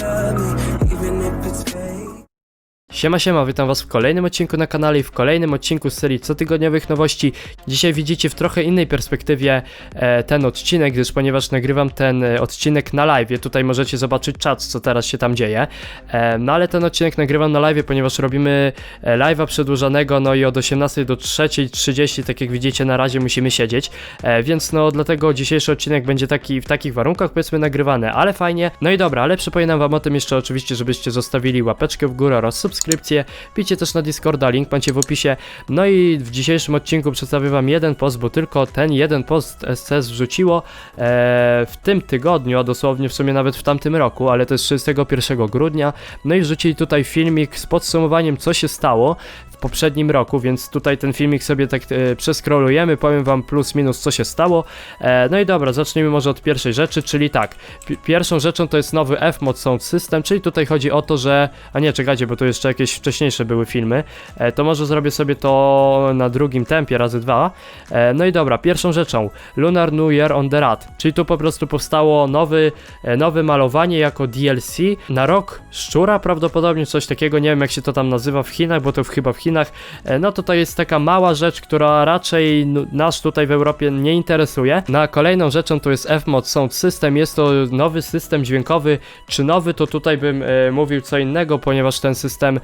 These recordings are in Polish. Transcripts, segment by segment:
love. Siema siema, witam was w kolejnym odcinku na kanale i w kolejnym odcinku z serii cotygodniowych nowości. Dzisiaj widzicie w trochę innej perspektywie e, ten odcinek, gdyż ponieważ nagrywam ten e, odcinek na live, tutaj możecie zobaczyć czat, co teraz się tam dzieje. E, no ale ten odcinek nagrywam na live, ponieważ robimy e, live'a przedłużonego, no i od 18 do 3.30, tak jak widzicie na razie musimy siedzieć, e, więc no dlatego dzisiejszy odcinek będzie taki w takich warunkach powiedzmy nagrywany, ale fajnie. No i dobra, ale przypominam wam o tym jeszcze oczywiście, żebyście zostawili łapeczkę w górę oraz subskrypcję. Picie też na Discorda, link macie w opisie. No i w dzisiejszym odcinku przedstawię wam jeden post, bo tylko ten jeden post SCS wrzuciło e, w tym tygodniu, a dosłownie w sumie nawet w tamtym roku, ale to jest 31 grudnia. No i wrzucili tutaj filmik z podsumowaniem co się stało w poprzednim roku, więc tutaj ten filmik sobie tak e, przeskrolujemy, powiem wam plus minus co się stało. E, no i dobra, zacznijmy może od pierwszej rzeczy, czyli tak, pi- pierwszą rzeczą to jest nowy F-Mod Sound System, czyli tutaj chodzi o to, że, a nie, czekajcie, bo tu jeszcze jakieś wcześniejsze były filmy, e, to może zrobię sobie to na drugim tempie razy dwa. E, no i dobra, pierwszą rzeczą, Lunar New Year on the Rad, czyli tu po prostu powstało nowy, e, nowe malowanie jako DLC na rok szczura, prawdopodobnie coś takiego, nie wiem jak się to tam nazywa w Chinach, bo to chyba w Chinach, no to to jest taka mała rzecz, która raczej nas tutaj w Europie nie interesuje. Na kolejną rzeczą to jest F-Mod Sound System, jest to nowy system dźwiękowy, czy nowy to tutaj bym mówił co innego, ponieważ ten system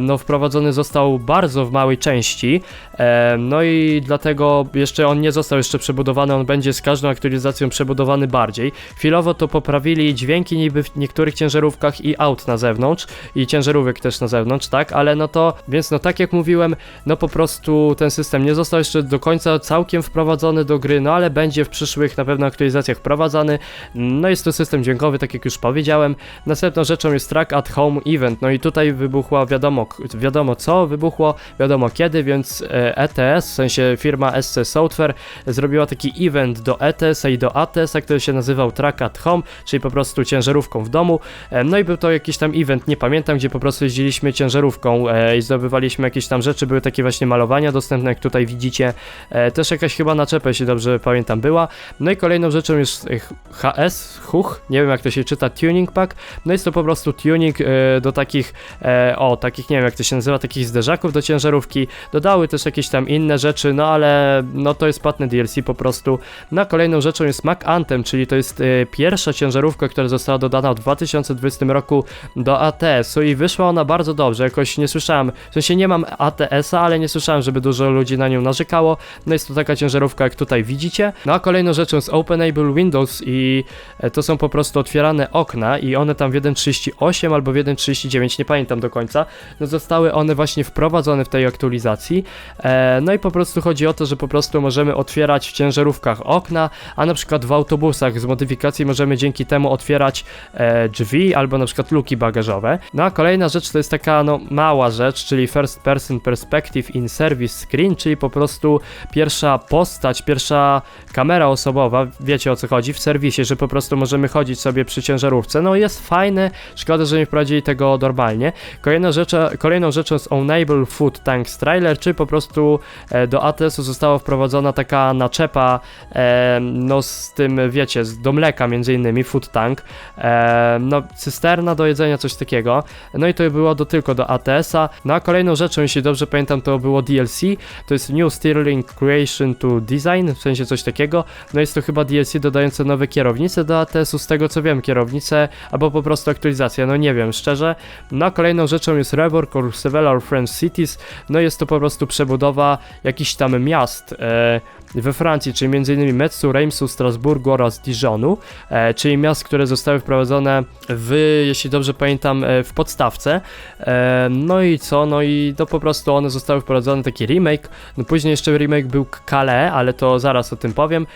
no wprowadzony został bardzo w małej części, e, no i dlatego jeszcze on nie został jeszcze przebudowany, on będzie z każdą aktualizacją przebudowany bardziej. Chwilowo to poprawili dźwięki niby w niektórych ciężarówkach i aut na zewnątrz i ciężarówek też na zewnątrz, tak, ale no to, więc no tak jak mówiłem, no po prostu ten system nie został jeszcze do końca całkiem wprowadzony do gry, no ale będzie w przyszłych na pewno aktualizacjach wprowadzany. No jest to system dźwiękowy, tak jak już powiedziałem. Następną rzeczą jest Track at Home Event, no i tutaj wybuchła wiadomo, wiadomo co wybuchło, wiadomo kiedy, więc e, ETS, w sensie firma SC Software zrobiła taki event do ETS i do ATS, który się nazywał Track at Home, czyli po prostu ciężarówką w domu. E, No i był to jakiś tam event, nie pamiętam, gdzie po prostu jeździliśmy ciężarówką e, i zdobywaliśmy jakieś tam rzeczy, były takie właśnie malowania dostępne, jak tutaj widzicie. E, Też jakaś chyba naczepę, jeśli dobrze pamiętam, była. No i kolejną rzeczą jest e, HS, HUH, nie wiem jak to się czyta, Tuning Pack. No jest to po prostu tuning e, do takich, e, o, takich, nie wiem jak to się nazywa, takich zderzaków do ciężarówki. Dodały też jakieś tam inne rzeczy, no ale no to jest płatne DLC po prostu. No a kolejną rzeczą jest Mac Anthem, czyli to jest e, pierwsza ciężarówka, która została dodana w 2020 roku do ATS-u i wyszła ona bardzo dobrze, jakoś nie słyszałem, w sensie nie mam ATS-a, ale nie słyszałem, żeby dużo ludzi na nią narzekało. No jest to taka ciężarówka, jak tutaj widzicie. No a kolejną rzeczą jest Openable Windows i e, to są po prostu otwierane okna i one tam w 1.38 albo w 1.39, nie pamiętam do końca, no zostały one właśnie wprowadzone w tej aktualizacji. E, no i po prostu chodzi o to, że po prostu możemy otwierać w ciężarówkach okna, a na przykład w autobusach z modyfikacji możemy dzięki temu otwierać e, drzwi albo na przykład luki bagażowe. No a kolejna rzecz to jest taka no mała rzecz, czyli first person perspective in service screen, czyli po prostu pierwsza postać, pierwsza kamera osobowa, wiecie o co chodzi, w serwisie, że po prostu możemy chodzić sobie przy ciężarówce. No jest fajne, szkoda, że nie wprowadzili tego normalnie. Kolejna rzecz, kolejną rzeczą jest Ownable Food Tank Trailer, czyli po prostu e, do ATS-u została wprowadzona taka naczepa, e, no z tym, wiecie, do mleka między innymi, Food Tank, e, no cysterna do jedzenia, coś takiego. No i to było do, tylko do ATS-a. No a kolejną rzeczą, jeśli dobrze pamiętam, to było DLC, to jest New Stirling Creation to Design, w sensie coś takiego. No jest to chyba DLC dodające nowe kierownice do ATS-u, z tego co wiem, kierownice, albo po prostu aktualizacja, no nie wiem, szczerze. No a kolejną rzeczą jest Rework or Several French Cities, no jest to po prostu przebudowa jakichś tam miast. E, we Francji, czyli m.in. Metzu, Reimsu, Strasburgu oraz Dijonu, e, czyli miast, które zostały wprowadzone w, jeśli dobrze pamiętam, e, w podstawce. E, no i co? No i to po prostu one zostały wprowadzone, taki remake. No później jeszcze remake był Calais, ale to zaraz o tym powiem.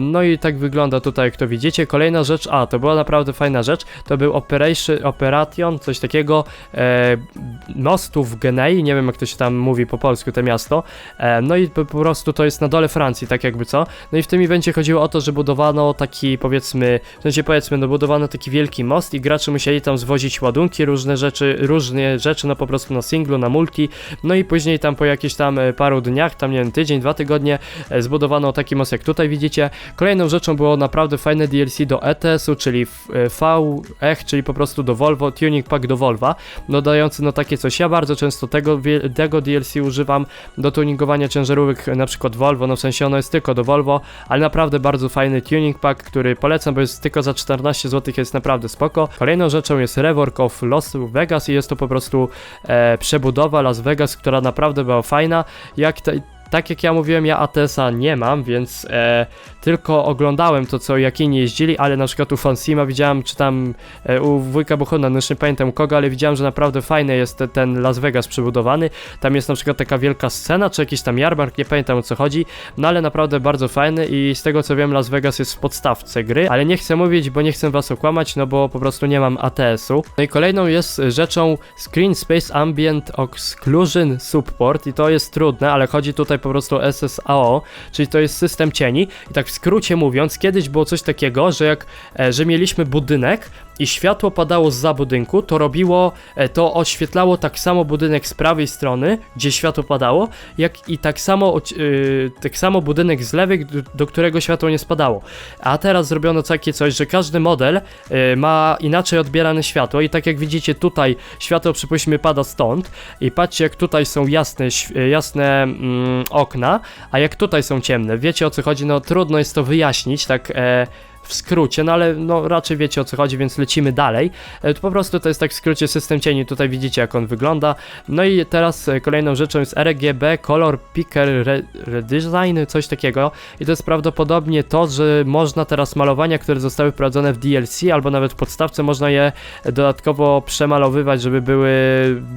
No i tak wygląda tutaj, jak to widzicie. Kolejna rzecz, a to była naprawdę fajna rzecz, to był Operation, Operation coś takiego, mostu w Genei, nie wiem jak to się tam mówi po polsku, to miasto. No i po prostu to jest na dole dole Francji, tak jakby co. No i w tym evencie chodziło o to, że budowano taki powiedzmy, w sensie powiedzmy, no budowano taki wielki most i gracze musieli tam zwozić ładunki, różne rzeczy, różne rzeczy, no po prostu na singlu, na multi, no i później tam po jakichś tam e, paru dniach, tam nie wiem, tydzień, dwa tygodnie e, zbudowano taki most jak tutaj widzicie. Kolejną rzeczą było naprawdę fajne DLC do ETS-u, czyli e, VECH, czyli po prostu do Volvo, tuning pack do Volva, dodający no takie coś. Ja bardzo często tego, tego DLC używam do tuningowania ciężarówek, na przykład Volvo, no w sensie ono jest tylko do Volvo, ale naprawdę bardzo fajny tuning pack, który polecam, bo jest tylko za 14 zł, jest naprawdę spoko. Kolejną rzeczą jest rework of Las Vegas i jest to po prostu e, przebudowa Las Vegas, która naprawdę była fajna. Jak te, tak jak ja mówiłem, ja ATS-a nie mam, więc e, tylko oglądałem to, co jak inni jeździli, ale na przykład u Fansima widziałem, czy tam e, u wujka Bohona, no już nie pamiętam kogo, ale widziałem, że naprawdę fajny jest te, ten Las Vegas przebudowany. Tam jest na przykład taka wielka scena, czy jakiś tam jarmark, nie pamiętam o co chodzi, no ale naprawdę bardzo fajny i z tego co wiem, Las Vegas jest w podstawce gry, ale nie chcę mówić, bo nie chcę was okłamać, no bo po prostu nie mam ATS-u. No i kolejną jest rzeczą Screen Space Ambient Occlusion Support i to jest trudne, ale chodzi tutaj po prostu SSAO, czyli to jest system cieni. I tak w skrócie mówiąc, kiedyś było coś takiego, że jak, e, że mieliśmy budynek i światło padało z budynku, to robiło, e, to oświetlało tak samo budynek z prawej strony, gdzie światło padało, jak i tak samo, oci- y, tak samo budynek z lewej, do, którego światło nie spadało. A teraz zrobiono takie coś, że każdy model y, ma inaczej odbierane światło i tak jak widzicie tutaj światło przypuśćmy pada stąd i patrzcie jak tutaj są jasne, jasne mm, okna, a jak tutaj są ciemne. Wiecie o co chodzi? No trudno jest to wyjaśnić tak e, w skrócie, no ale no raczej wiecie o co chodzi, więc lecimy dalej. E, to po prostu to jest tak w skrócie system cieni, tutaj widzicie jak on wygląda. No i teraz e, kolejną rzeczą jest RGB Color Picker Re Redesign, coś takiego. I to jest prawdopodobnie to, że można teraz malowania, które zostały wprowadzone w DLC albo nawet w podstawce, można je dodatkowo przemalowywać, żeby były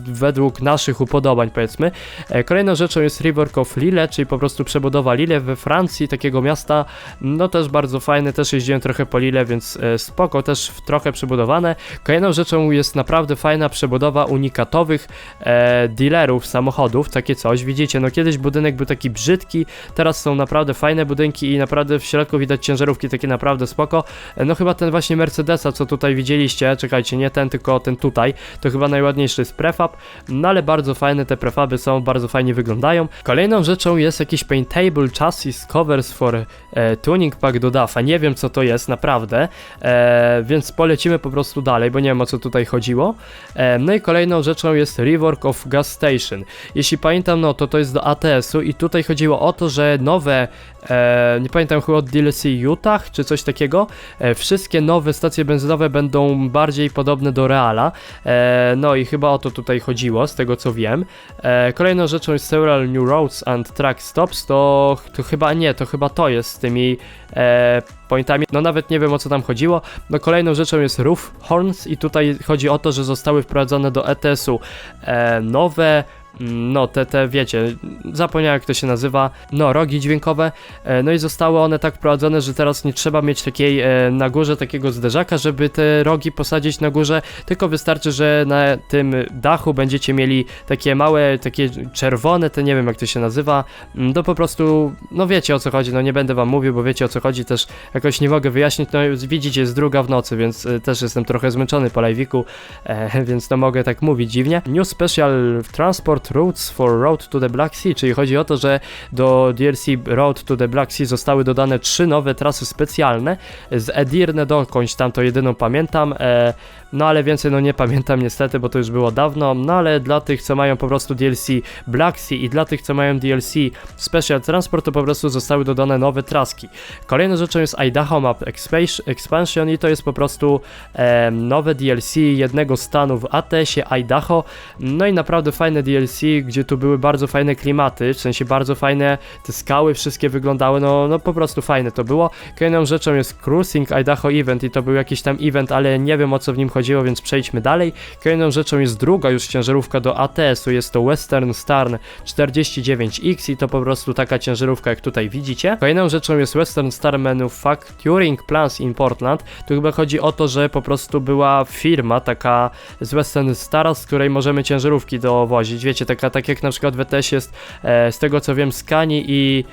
według naszych upodobań, powiedzmy. E, Kolejną rzeczą jest Rework of Lille, czyli po prostu przebudowa Lille we Francji, takiego miasta. No też bardzo fajne, też jeździłem trochę po Lille, więc e, spoko, też trochę przebudowane. Kolejną rzeczą jest naprawdę fajna przebudowa unikatowych e, dealerów samochodów, takie coś. Widzicie, no kiedyś budynek był taki brzydki, teraz są naprawdę fajne budynki i naprawdę w środku widać ciężarówki takie naprawdę spoko. E, no chyba ten właśnie Mercedesa, co tutaj widzieliście, czekajcie, nie ten, tylko ten tutaj, to chyba najładniejszy jest prefab, no ale bardzo fajne te prefaby są, bardzo fajnie wyglądają. Kolejną rzeczą jest jakiś paintable chassis covers for e, tuning pack do DAF-a. Nie wiem co to jest, naprawdę, e, więc polecimy po prostu dalej, bo nie wiem o co tutaj chodziło. E, no i kolejną rzeczą jest rework of gas station. Jeśli pamiętam, no to to jest do ATS-u i tutaj chodziło o to, że nowe, e, nie pamiętam chyba od DLC Utah czy coś takiego, e, wszystkie nowe stacje benzynowe będą bardziej podobne do Reala. E, no i chyba o to tutaj chodziło, z tego co wiem. E, kolejną rzeczą jest several new roads and track stops, to, to chyba nie, to chyba to jest z tymi e, pointami, no nawet nie wiem o co tam chodziło. No kolejną rzeczą jest roof horns i tutaj chodzi o to, że zostały wprowadzone do ETS-u e, nowe no te, te wiecie, zapomniałem jak to się nazywa, no rogi dźwiękowe, e, no i zostały one tak wprowadzone, że teraz nie trzeba mieć takiej e, na górze takiego zderzaka, żeby te rogi posadzić na górze, tylko wystarczy, że na tym dachu będziecie mieli takie małe, takie czerwone, to nie wiem jak to się nazywa, mm, to po prostu, no wiecie o co chodzi, no nie będę wam mówił, bo wiecie o co chodzi, też jakoś nie mogę wyjaśnić, no widzicie jest druga w nocy, więc e, też jestem trochę zmęczony po live'iku, więc no mogę tak mówić dziwnie. New Special Transport Routes for Road to the Black Sea, czyli chodzi o to, że do DLC Road to the Black Sea zostały dodane trzy nowe trasy specjalne z Edirne dokądś, tam to jedyną pamiętam, e, no ale więcej no nie pamiętam niestety, bo to już było dawno, no ale dla tych, co mają po prostu DLC Black Sea i dla tych, co mają DLC Special Transport, to po prostu zostały dodane nowe traski. Kolejną rzeczą jest Idaho Map Expa- Expansion i to jest po prostu e, nowe DLC jednego stanu w ATS-ie Idaho, no i naprawdę fajne DLC, gdzie tu były bardzo fajne klimaty, w sensie bardzo fajne te skały wszystkie wyglądały, no, no po prostu fajne to było. Kolejną rzeczą jest Cruising Idaho Event i to był jakiś tam event, ale nie wiem o co w nim chodziło, więc przejdźmy dalej. Kolejną rzeczą jest druga już ciężarówka do ATS-u, jest to Western Star 49X i to po prostu taka ciężarówka jak tutaj widzicie. Kolejną rzeczą jest Western Star Manufacturing Plants in Portland. Tu chyba chodzi o to, że po prostu była firma taka z Western Stara, z której możemy ciężarówki dowozić. Wiecie, taka tak jak na przykład w ETS jest e, z tego co wiem Skani i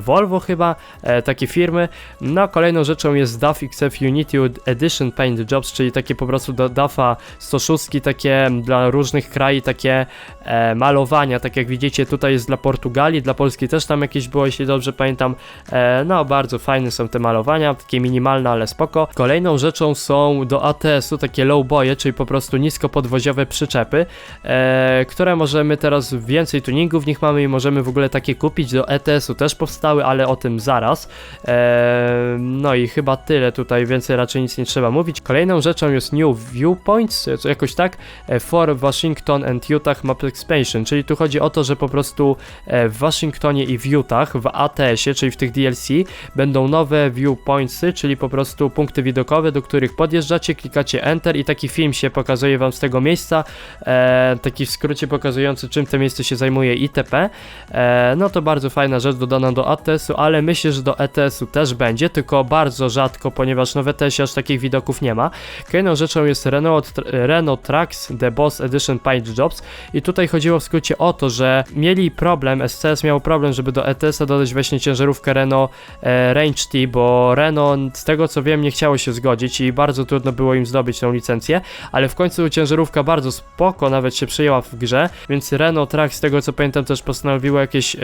Volvo chyba, e, takie firmy. No kolejną rzeczą jest DAF XF Unity Edition Paint Jobs, czyli takie po prostu do DAFa 106, takie dla różnych krajów, takie e, malowania, tak jak widzicie tutaj jest dla Portugalii, dla Polski też tam jakieś było, jeśli dobrze pamiętam. E, no bardzo fajne są te malowania, takie minimalne, ale spoko. Kolejną rzeczą są do ATS-u takie low boye, czyli po prostu niskopodwoziowe przyczepy, e, które możemy teraz więcej tuningów w nich mamy i możemy w ogóle takie kupić. Do ETS-u też powstały, ale o tym zaraz. E, no i chyba tyle tutaj, więcej raczej nic nie trzeba mówić. Kolejną rzeczą jest New Viewpoints, co jakoś tak, e, for Washington and Utah Map Expansion, czyli tu chodzi o to, że po prostu e, w Waszyngtonie i w Utah, w ATS-ie, czyli w tych DLC, będą nowe viewpointsy, czyli po prostu punkty widokowe, do których podjeżdżacie, klikacie Enter i taki film się pokazuje wam z tego miejsca, e, taki w skrócie pokazujący czym to miejsce się zajmuje itp. E, no to bardzo fajna rzecz dodana do ATS-u, ale myślę, że do ETS-u też będzie, tylko bardzo rzadko, ponieważ no w ETS-ie aż takich widoków nie ma. Kolejną rzeczą jest Renault, Renault Trax The Boss Edition Paint Jobs i tutaj chodziło w skrócie o to, że mieli problem, SCS miał problem, żeby do ETS-a dodać właśnie ciężarówkę Renault e, Range T, bo Renault z tego co wiem nie chciało się zgodzić i bardzo trudno było im zdobyć tą licencję, ale w końcu ciężarówka bardzo spoko nawet się przyjęła w grze, więc Renault Trax z tego co pamiętam też postanowiło jakieś e,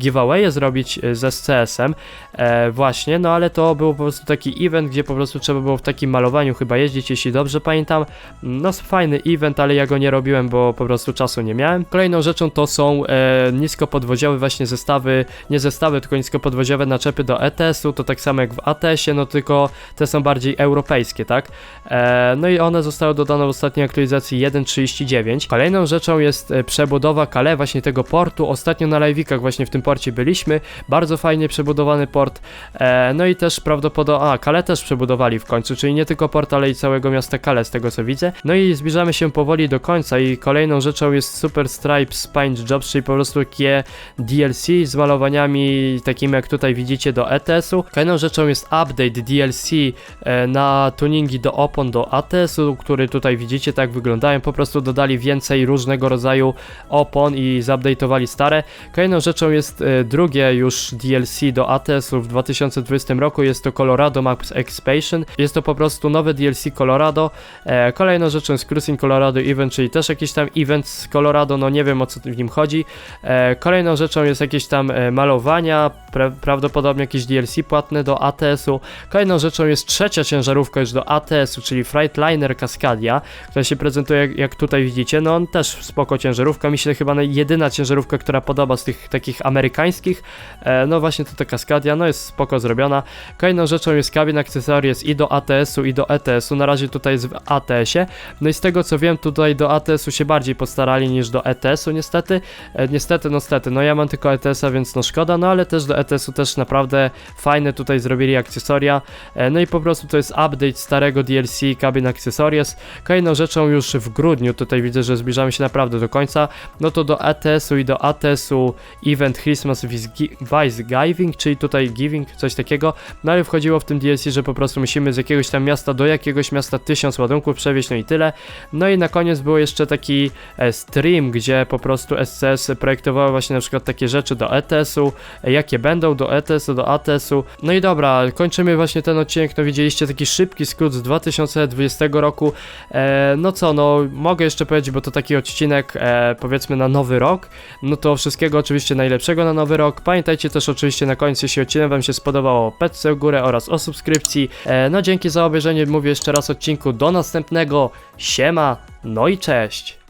giveawaye zrobić e, ze SCS-em e, właśnie, no ale to był po prostu taki event, gdzie po prostu trzeba było w takim malowaniu chyba jeździć, jeśli dobrze pamiętam. No fajny event, ale ja go nie robiłem, bo po prostu czasu nie miałem. Kolejną rzeczą to są e, niskopodwoziowe właśnie zestawy, nie zestawy, tylko niskopodwoziowe naczepy do ETS-u, to tak samo jak w ATS-ie, no tylko te są bardziej europejskie, tak? E, no i one zostały dodane w ostatniej aktualizacji 1.39. Kolejną rzeczą jest e, przebudowa Kale, właśnie tego portu. Ostatnio na live'ikach właśnie w tym porcie byliśmy. Bardzo fajnie przebudowany port. E, no i też prawdopodobnie, a Kale też przebudowali w końcu, czyli nie tylko port, ale i całego miasta Kale z tego co widzę. No i zbliżamy się powoli do końca i kolejną rzeczą jest Super Stripes Paint Jobs, czyli po prostu takie DLC z malowaniami takimi jak tutaj widzicie do ETS-u. Kolejną rzeczą jest update DLC e, na tuningi do opon do ATS-u, który tutaj widzicie tak wyglądają, po prostu dodali więcej różnego rodzaju opon i zupdate'owali stare. Kolejną rzeczą jest e, drugie już DLC do ATS-u w 2020 roku, jest to Colorado Maps Expansion. Jest to po prostu nowe DLC Colorado. E, kolejną rzeczą jest Cruising Colorado Event, czyli też jakiś tam event z Colorado, no nie wiem o co w nim chodzi. E, kolejną rzeczą jest jakieś tam e, malowania, pra prawdopodobnie jakieś DLC płatne do ATS-u. Kolejną rzeczą jest trzecia ciężarówka już do ATS-u, czyli Freightliner Cascadia, która się prezentuje jak, tutaj widzicie. No on też spoko ciężarówka, mi się chyba jedyna ciężarówka, która podoba z tych takich amerykańskich. E, no właśnie to ta Cascadia, no jest spoko zrobiona. Kolejną rzeczą jest kabin akcesories i do ATS-u i do ETS-u. Na razie tutaj jest w ATS-ie. No i z tego co wiem, tutaj do ATS-u się bardziej postarali niż do ETS-u niestety. E, niestety, no stety, no ja mam tylko ETS-a, więc no szkoda, no ale też do ETS-u też naprawdę fajne tutaj zrobili akcesoria. E, no i po prostu to jest update starego DLC Cabin Accessories. Kolejną rzeczą już w grudniu, tutaj widzę, że zbliżamy się naprawdę do końca, no to do ETS-u i do ATS-u Event Christmas with Gi- Vice Giving, czyli tutaj Giving, coś takiego. No ale wchodziło w tym DLC, że po prostu musimy z jakiegoś tam miasta do jakiegoś miasta tysiąc ładunków przewieźć, no i tyle. No i na koniec było jeszcze taki e, stream, gdzie po prostu SCS projektowało właśnie na przykład takie rzeczy do ETS-u, e, jakie będą do ETS-u, do ATS-u. No i dobra, kończymy właśnie ten odcinek, no widzieliście taki szybki skrót z 2020 roku. E, no co, no mogę jeszcze powiedzieć, bo to taki odcinek e, powiedzmy na nowy rok. No to wszystkiego oczywiście najlepszego na nowy rok. Pamiętajcie też oczywiście na końcu, jeśli odcinek wam się spodobało, peczce w górę oraz o subskrypcji. E, no dzięki za obejrzenie, mówię jeszcze raz odcinku, do następnego, siema, no i cześć!